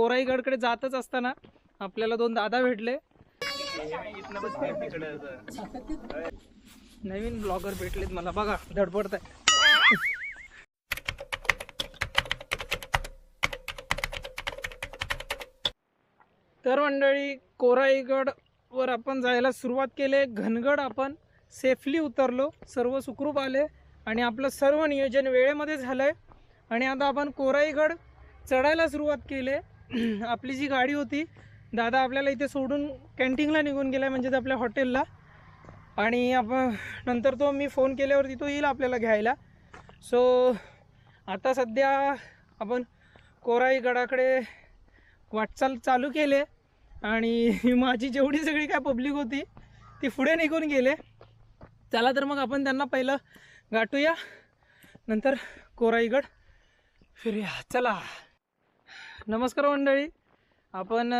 कोराईगडकडे जातच असताना आपल्याला दोन दादा भेटले. नवीन ब्लॉगर भेटलेत मला. बघा धडपडत आहे तर मंडळी कोराईगड वर आपण जायला सुरुवात केली. घनगड आपण सेफली उतरलो. सर्व सुखरूप आले आणि आपलं सर्व नियोजन वेळेमध्ये झालं आहे आणि आता आपण कोराईगड चढायला सुरुवात केली. आपली जी गाडी होती दादा आपल्याला इथे सोडून कॅन्टीनला निघून गेला म्हणजेच आपल्या हॉटेलला. आणि आपण नंतर तो मी फोन केल्यावरती तो येईल आपल्याला घ्यायला. सो आता सध्या आपण कोराईगडाकडे वाटचाल चालू केले. आणि माझी जेवढी सगळी काय पब्लिक होती ती पुढे निघून गेले. चला तर मग आपण त्यांना पहिलं गाठूया. नंतर कोराईगड फिरूया. चला. नमस्कार मंडळी. आपण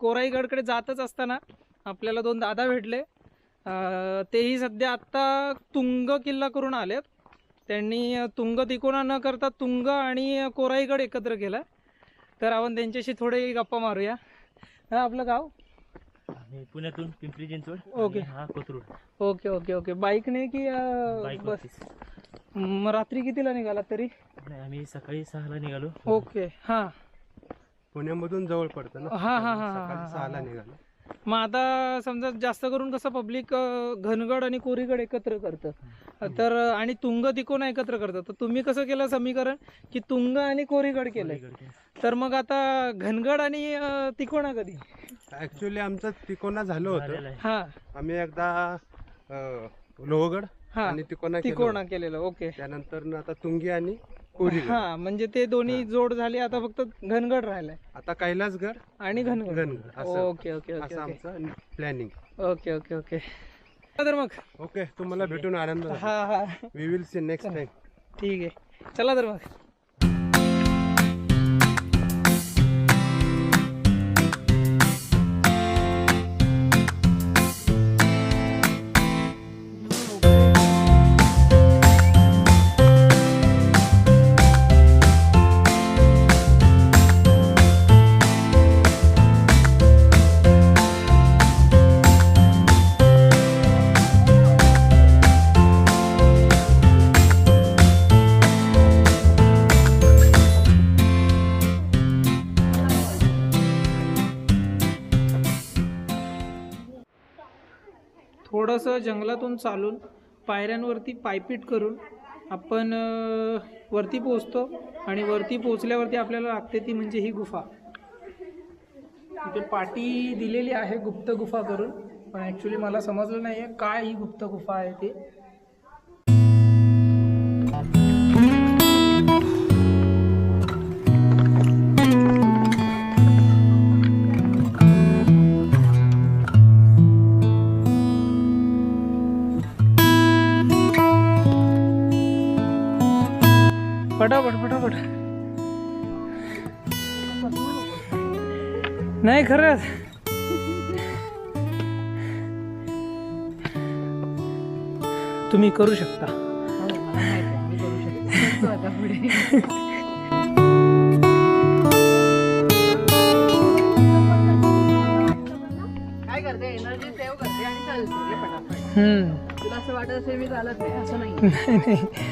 कोराईगडकडे जातच असताना आपल्याला दोन दादा भेटले. तेही सध्या आत्ता तुंग किल्ला करून आलेत. त्यांनी तुंग तिकोना न करता तुंग आणि कोराईगड एकत्र केला. तर आपण त्यांच्याशी थोडे गप्पा मारूया. हा आपलं गाव? पुण्यातून पिंपरी चिंचवड ओके. हा कोथरूड. Okay okay okay. बाईकने की बस? मग रात्री कितीला निघाला तरी? नाही आम्ही सकाळी सहाला निघालो. ओके हां. पुण्यामधून जवळ पडतं ना? हा, हा, हा, हा, सकाळी हा, सहाला हा. निघालो. मग आता समजा जास्त करून कसं पब्लिक घनगड आणि कोरीगड एकत्र करतं. तर आणि तुंग तिकोना एकत्र करतं. तर तुम्ही कसं केलं समीकरण? की तुंग आणि कोरीगड केलंय. तर मग आता घनगड आणि अ, तिकोना कधी? ऍक्च्युली आमचं तिकोना झालं होतं. आहे. हा. आम्ही एकदा अं, लोहगड आणि तिकोना तिकोना. केलेलं? ओके. त्यानंतर न आता तुंगी आणि कोरीगड हा म्हणजे ते दोन्ही. जोड झाली आता फक्त घनगड राहिलाय. आता कैलासगड आणि Ghangad. Ghangad okay okay okay असं ओके. आमचं प्लॅनिंग ओके ओके ओके. तर मग. ओके तुम्हाला भेटून आनंद हा हा. We will see next time ठीक आहे. चला तर मग. जंगलातून चालून पायऱ्यांवरती पायपीट करून आपण वरती पोचतो आणि वरती पोचल्यावरती आपल्याला लागते ती म्हणजे ही गुफा. इथे पाटी दिलेली आहे गुप्त गुफा करून पण ॲक्च्युली मला समजलं नाही आहे काय ही गुप्त गुफा आहे ती. पटापट पटापट नाही खरंच. तुम्ही करू शकता. हम्म. तुला असं वाटत असेल मी चालत नाही असं नाही.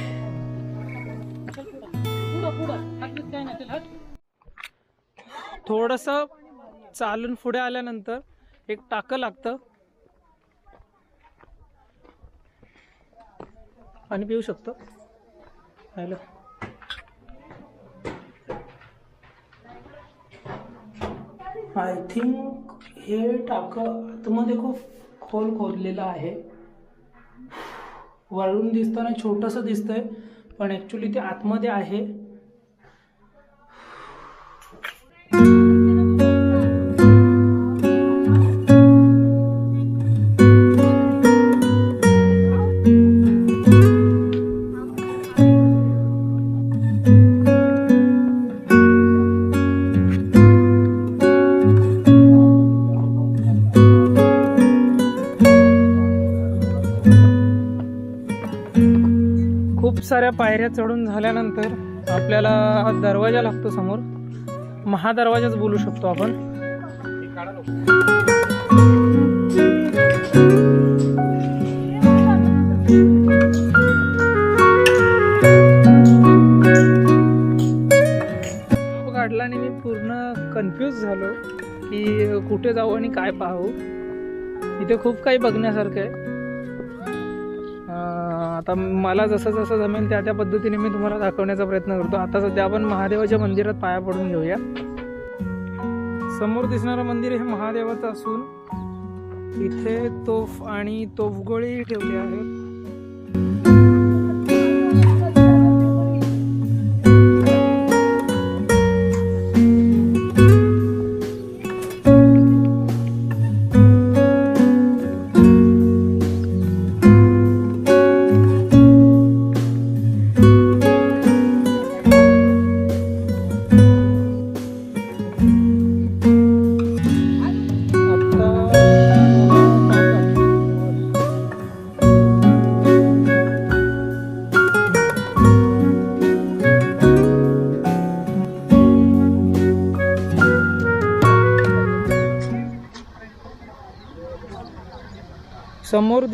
थोडंसं चालून पुढे आल्यानंतर एक टाकं लागतं. पाणी पिऊ शकतो. हॅलो आय थिंक हे टाकं आतमध्ये खूप खोल खोदलेलं आहे. वळून दिसताना छोटंसं दिसतंय पण ॲक्च्युली ते आतमध्ये आहे. साऱ्या पायऱ्या चढून झाल्यानंतर आपल्याला दरवाजा लागतो समोर. महादरवाजाच बोलू शकतो आपण. काढला आणि मी पूर्ण कन्फ्यूज झालो की कुठे जाऊ आणि काय पाहू. इथे खूप काही बघण्यासारखं आहे. आता मला जसं जसं जमेल त्या त्या पद्धतीने मी तुम्हाला दाखवण्याचा प्रयत्न करतो. आता सध्या आपण महादेवाच्या मंदिरात पाया पडून घेऊया. समोर दिसणारं मंदिर हे महादेवाचं असून इथे तोफ आणि तोफगोळी ठेवली आहेत.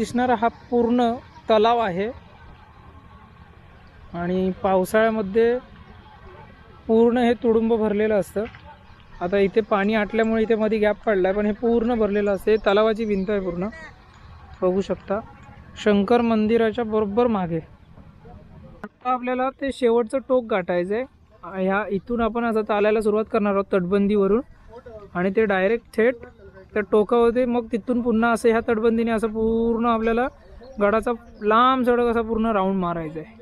दिसणारा हा पूर्ण तलाव आहे. आणि पावसाळ्यामध्ये पूर्ण हे तुडुंब भरलेलं असतं. आता इथे पाणी आटल्यामुळे इथे मध्ये गॅप पडला आहे पण हे पूर्ण भरलेलं असतं. हे तलावाची भिंत आहे पूर्ण. बघू शकता. शंकर मंदिराच्या बरोबर मागे. आता आपल्याला ते शेवटचं टोक गाठायचं आहे ह्या इथून आपण आता चालायला सुरुवात करणार आहोत तटबंदीवरून. आणि ते डायरेक्ट थेट त्या टोकावरती मग तिथून पुन्हा असं ह्या तटबंदीने असं पूर्ण आपल्याला गडाचा लांब सडक असा पूर्ण राऊंड मारायचा आहे.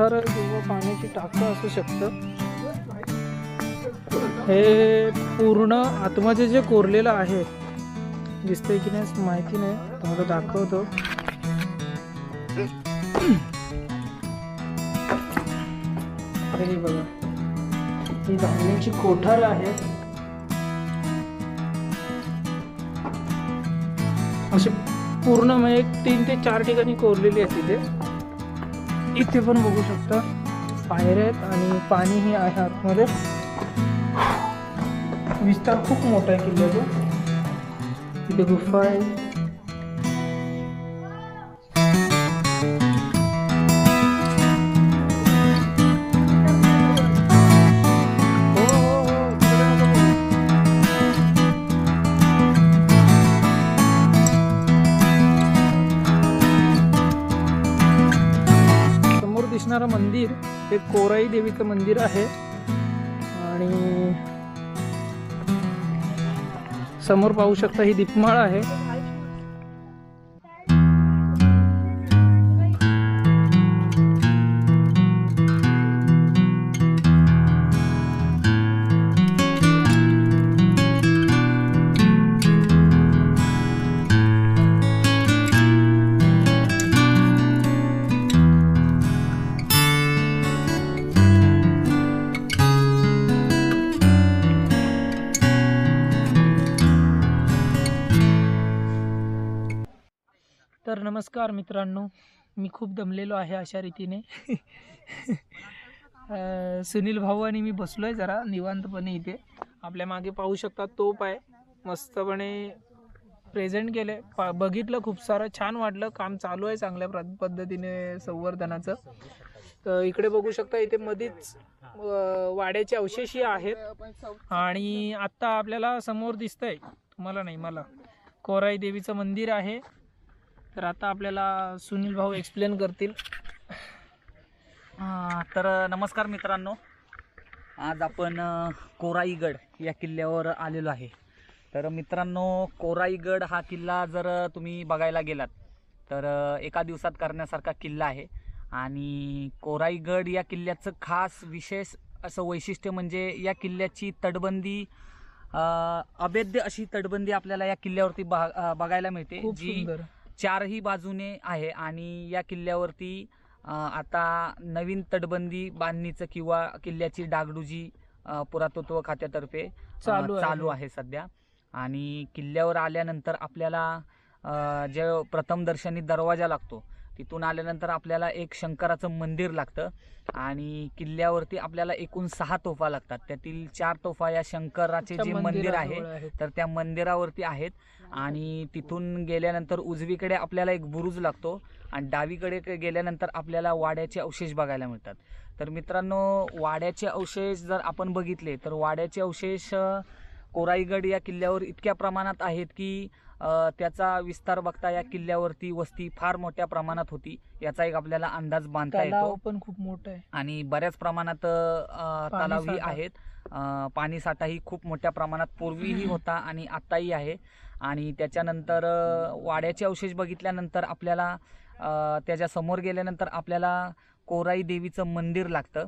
धान्याची किंवा पाण्याची टाकं असू शकतं. हे पूर्ण आतमध्ये जे कोरलेलं आहे दिसतंय की नाही माहिती नाही. तुम्हाला दाखवतो. हे बघा. ही धान्याची कोठार आहे. अशी पूर्ण म्हणजे तीन ते चार ठिकाणी कोरलेली आहे तिथे. इथे पण बघू शकता. पायऱ्या आहेत आणि पाणीही आहे आतमध्ये. विस्तार खूप मोठा आहे किल्ल्याचा. इथे गुफा आहे. हे कोराई देवीचं मंदिर आहे. आणि समोर पाहू शकता ही दीपमाळ आहे. नमस्कार मित्रांनो. मी खूप दमलेलो आहे अशा रीतीने. सुनील भाऊ आणि मी बसलो आहे जरा निवांतपणे इथे. आपल्या मागे पाहू शकता तोप आहे. मस्तपणे प्रेझेंट केले पा- बघितलं खूप सारं छान वाटलं. काम चालू आहे चांगल्या प्र- पद्धतीने संवर्धनाचं. तर इकडे बघू शकता इथे मध्येच वाड्याचे अवशेषही आहेत. आणि आत्ता आपल्याला समोर दिसतंय तुम्हाला नाही मला. कोराई देवीचं मंदिर आहे. तर आता आपल्याला सुनील भाऊ एक्सप्लेन करतील. तर नमस्कार मित्रांनो. आज आपण कोराईगड या किल्ल्यावर आलेलो आहे. तर मित्रांनो कोराईगड हा किल्ला जर तुम्ही बघायला गेलात तर एका दिवसात करण्यासारखा किल्ला आहे. आणि कोराईगड या किल्ल्याचं खास विशेष असं वैशिष्ट्य म्हणजे या किल्ल्याची तटबंदी अभेद्य अशी तटबंदी आपल्याला या किल्ल्यावरती बघायला मिळते जी चारही बाजूने आहे आणि या किल्ल्यावरती आता नवीन तटबंदी बांधणीचं किंवा किल्ल्याची डागडुजी पुरातत्व खात्यातर्फे चालू आहे. चालू आहे सध्या आणि किल्ल्यावर आल्यानंतर आपल्याला जे प्रथम दर्शनी दरवाजा लागतो तिथून आल्यानंतर आपल्याला एक शंकराचं मंदिर लागतं आणि किल्ल्यावरती आपल्याला एकूण सहा तोफा लागतात. त्यातील चार तोफा या शंकराचे जे मंदिर आहे. तर त्या मंदिरावरती आहेत. आणि तिथून गेल्यानंतर उजवीकडे आपल्याला एक बुरुज लागतो आणि डावीकडे गेल्यानंतर आपल्याला वाड्याचे अवशेष बघायला मिळतात. तर मित्रांनो वाड्याचे अवशेष जर आपण बघितले तर वाड्याचे अवशेष कोराईगड या किल्ल्यावर इतक्या प्रमाणात आहेत की त्याचा विस्तार बघता या किल्ल्यावरती वस्ती फार मोठ्या प्रमाणात होती. याचा एक आपल्याला अंदाज बांधता येतो. पण खूप मोठं आहे. आणि बऱ्याच प्रमाणात तलावही. आहेत. पाणी साठाही खूप मोठ्या प्रमाणात पूर्वीही होता आणि आताही आहे. आणि त्याच्यानंतर वाड्याचे अवशेष बघितल्यानंतर आपल्याला त्याच्यासमोर गेल्यानंतर आपल्याला कोराई देवीचं मंदिर लागतं.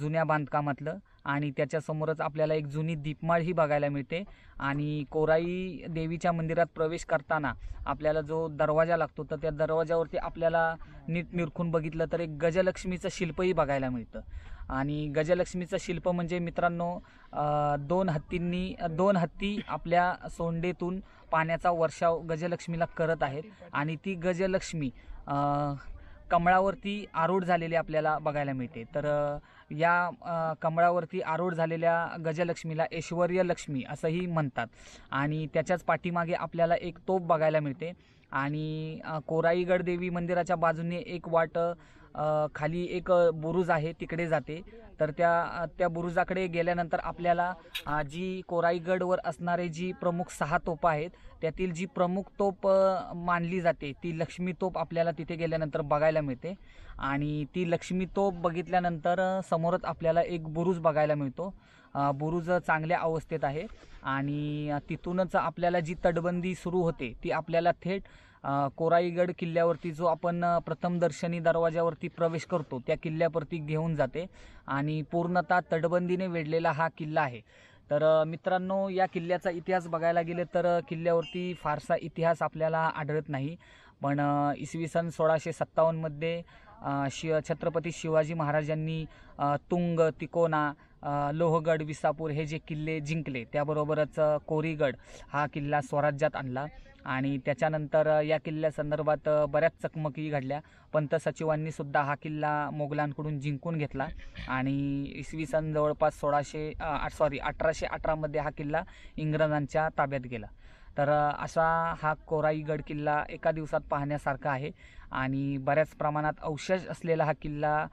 जुन्या बांधकामातलं आणि त्याच्यासमोरच आपल्याला एक जुनी दीपमाळही बघायला मिळते. आणि कोराई देवीच्या मंदिरात प्रवेश करताना आपल्याला जो दरवाजा लागतो तर त्या दरवाजावरती आपल्याला नीट निरखून बघितलं तर एक गजलक्ष्मीचं शिल्पही बघायला मिळतं. आणि गजलक्ष्मीचं शिल्प म्हणजे मित्रांनो दोन हत्तींनी दोन हत्ती आपल्या सोंडेतून पाण्याचा वर्षाव गजलक्ष्मीला करत आहेत. आणि ती गजलक्ष्मी कमळावरती आरूढ झालेली आपल्याला बघायला मिळते. तर या कमळावरती आरूढ झालेल्या गजलक्ष्मीला ऐश्वर लक्ष्मी असंही म्हणतात. आणि त्याच्याच पाठीमागे आपल्याला एक तोप बघायला मिळते. आणि कोराईगड देवी मंदिराच्या बाजूने एक वाट खाली एक बुरुज आहे तिकडे जाते. तर त्या त्या बुरुजाकडे गेल्यानंतर आपल्याला जी कोराईगडवर असणारे जी प्रमुख सहा तोप आहेत त्यातील जी प्रमुख तोप मानली जाते ती लक्ष्मी तोप आपल्याला तिथे गेल्यानंतर बघायला मिळते. आणि ती लक्ष्मी तोप बघितल्यानंतर समोरच आपल्याला एक बुरुज बघायला मिळतो. बुरुज चांगल्या अवस्थेत आहे. आणि तिथूनच आपल्याला जी तटबंदी सुरू होते ती आपल्याला थेट कोराईगड किल्ल्यावरती जो आपण प्रथमदर्शनी दरवाज्यावरती दरवाजावरती प्रवेश करतो त्या किल्ल्यावरती घेऊन जाते आणि पूर्णतः तटबंदीने वेढलेला हा किल्ला आहे. तर मित्रांनो या किल्ल्याचा इतिहास बघायला गेले तर किल्ल्यावरती फारसा इतिहास आपल्याला आढळत नाही. पण इसवी सन सोळाशे सत्तावन्नमध्ये शि छत्रपती शिवाजी महाराजांनी तुंग तिकोना लोहगड विसापूर हे जे किल्ले जिंकले त्याबरोबरच कोरीगड हा किल्ला स्वराज्यात आणला. आणि त्याच्यानंतर या किल्ल्यासंदर्भात बऱ्याच चकमकी घडल्या. पंत सचिवांनी सुद्धा हा किल्ला मोगलांकडून जिंकून घेतला. आणि इसवी सन जवळपास सोळाशे सॉरी अठराशे अठरामध्ये हा किल्ला इंग्रजांच्या ताब्यात गेला. तर असा हा कोराईगड किल्ला एका दिवसात पाहण्यासारखा आहे. आणि बऱ्याच प्रमाणात अवशेष असलेला हा किल्ला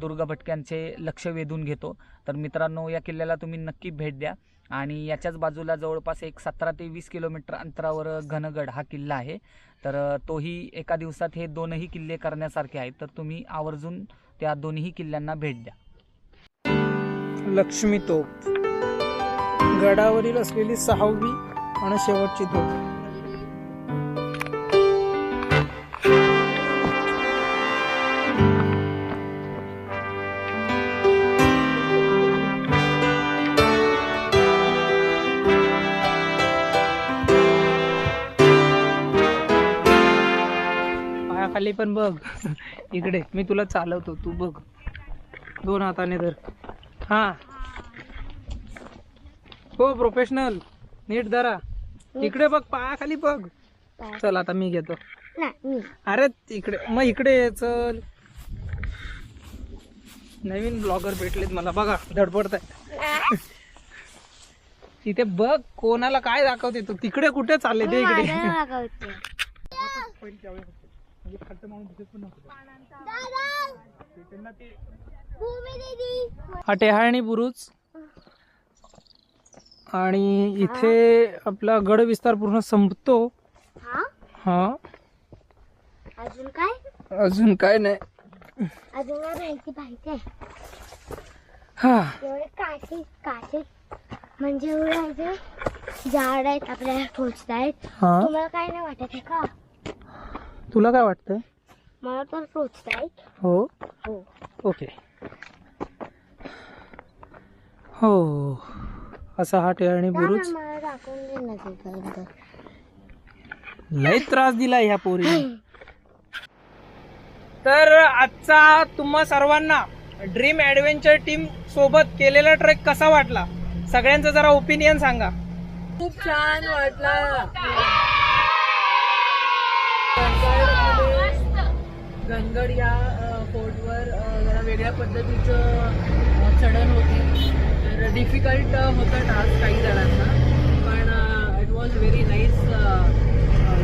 दुर्गा भटक्यांचे लक्ष वेधून घेतो. तर मित्रांनो या किल्ल्याला तुम्ही नक्की भेट द्या. आणि याच्याच बाजूला जवळपास एक सतरा ते वीस किलोमीटर अंतरावर घनगड हा किल्ला आहे. तर तोही एका दिवसात हे दोनही किल्ले करण्यासारखे आहेत. तर तुम्ही आवर्जून त्या दोन्ही किल्ल्यांना भेट द्या. लक्ष्मी तोप गडावरील असलेली सहावी आणि शेवटची तोप पण बघ. इकडे मी तुला चालवतो तू बघ. दोन हाताने धर. हा. हो प्रोफेशनल नीट धरा. इकडे बघ पायाखाली बघ. चल आता मी घेतो. अरे इकडे मग इकडे चल. नवीन ब्लॉगर भेटलेत मला. बघा धडपडत तिथे बघ कोणाला काय दाखवते तू. तिकडे कुठे चालले ते इकडे. हा टेहाळणी बुरुज. आणि इथे आपला गड विस्तार पूर्ण संपतो. हा? अजून काय? अजून काय नाही. अजून माहिती पाहिजे? हा. म्हणजे एवढे झाड आहेत आपल्याला हा. तुम्हाला काय नाही वाटत आहे का? तुला काय वाटतंय मला तर हो? हो. ओके. हो. असा हा टेहाळणी बुरुज. मला दाखवून दे ना तिथपर्यंत. लय त्रास दिला ह्या पोरी तर आजचा तुम्हा सर्वांना ड्रीम ऍडव्हेंचर टीम सोबत केलेला ट्रेक कसा वाटला? सगळ्यांचं जरा ओपिनियन सांगा. खूप छान वाटला. गणगड या फोर्टवर जरा वेगळ्या पद्धतीचं चढण होती. तर डिफिकल्ट होतं टास्क काही जणांना पण it was very nice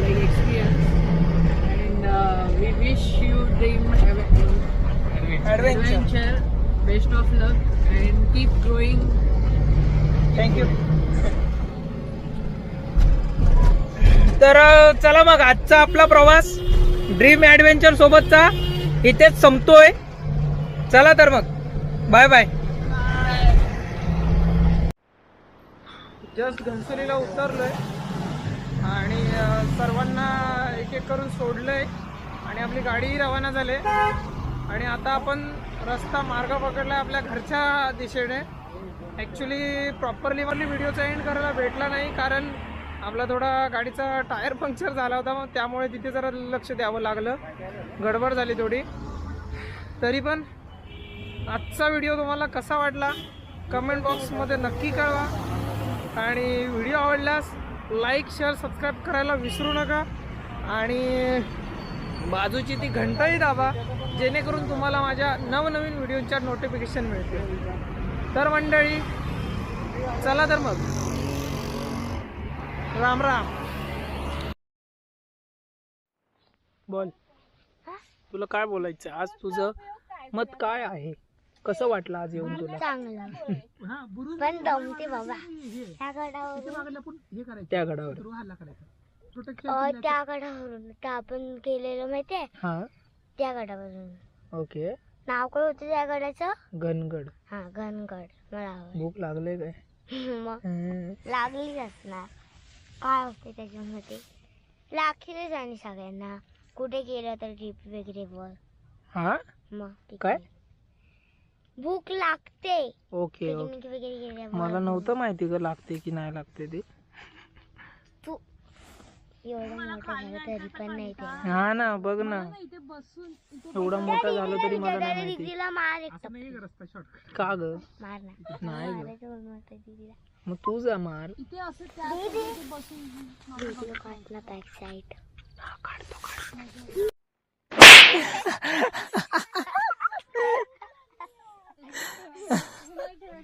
like experience and we wish you dream adventure best of luck and keep growing thank you तर चला मग आजचा आपला प्रवास. ड्रीम ॲडव्हेंचर सोबतचा इथेच संपतोय. चला तर मग. बाय बाय जस्ट घनसोलीला उतरलोय. आणि सर्वांना एक एक करून सोडलंय. आणि आपली गाडीही रवाना झाली. आणि आता आपण रस्ता मार्ग पकडला आपल्या घरच्या दिशेने. ॲक्च्युली प्रॉपरली मला व्हिडिओचा एंड करायला भेटला नाही कारण आपला थोडा गाडीचा टायर पंक्चर झाला होता मग त्यामुळे तिथे जरा लक्ष द्यावं लागलं. गडबड झाली थोडी. तरी पण आजचा व्हिडिओ तुम्हाला कसा वाटला? कमेंट बॉक्समध्ये नक्की कळवा. आणि व्हिडिओ आवडल्यास लाईक शेअर सबस्क्राईब करायला विसरू नका. आणि बाजूची ती घंटाही दाबा जेणेकरून तुम्हाला माझ्या नवनवीन व्हिडिओच्या नोटिफिकेशन मिळतील. तर मंडळी चला तर मग. राम राम. बोल. तुला काय बोलायचं? आज तुझं मत काय आहे? कसं वाटलं आज येऊन तुला? चांगलं. पण दमते बाबा. त्या गडावरून. त्या गडावर अ, त्या गडावरून. आपण केलेलं माहितीये हा. त्या गडावरून. ओके. नाव काय होतं त्या गडाचं? घनगड. हा घनगड. मला. भूक लागले काय? मग हम्म. लागलीच असणार. काय होते त्याच्यामध्ये लागतीलच आणि सगळ्यांना. कुठे गेलं तर ट्रिप वगैरे वर हा? मग तिकडे. काय? भूक लागते. Okay okay. पिकनिक वगैरे गेल्यावर मला नव्हतं माहिती का लागते की नाही लागते तू. नाही हा ना बघ ना. एवढा मोठा झाला तरी मला नाही माहिती. दीदीला मार का ग? मार नाही ग. मग तू जा मार. बॅक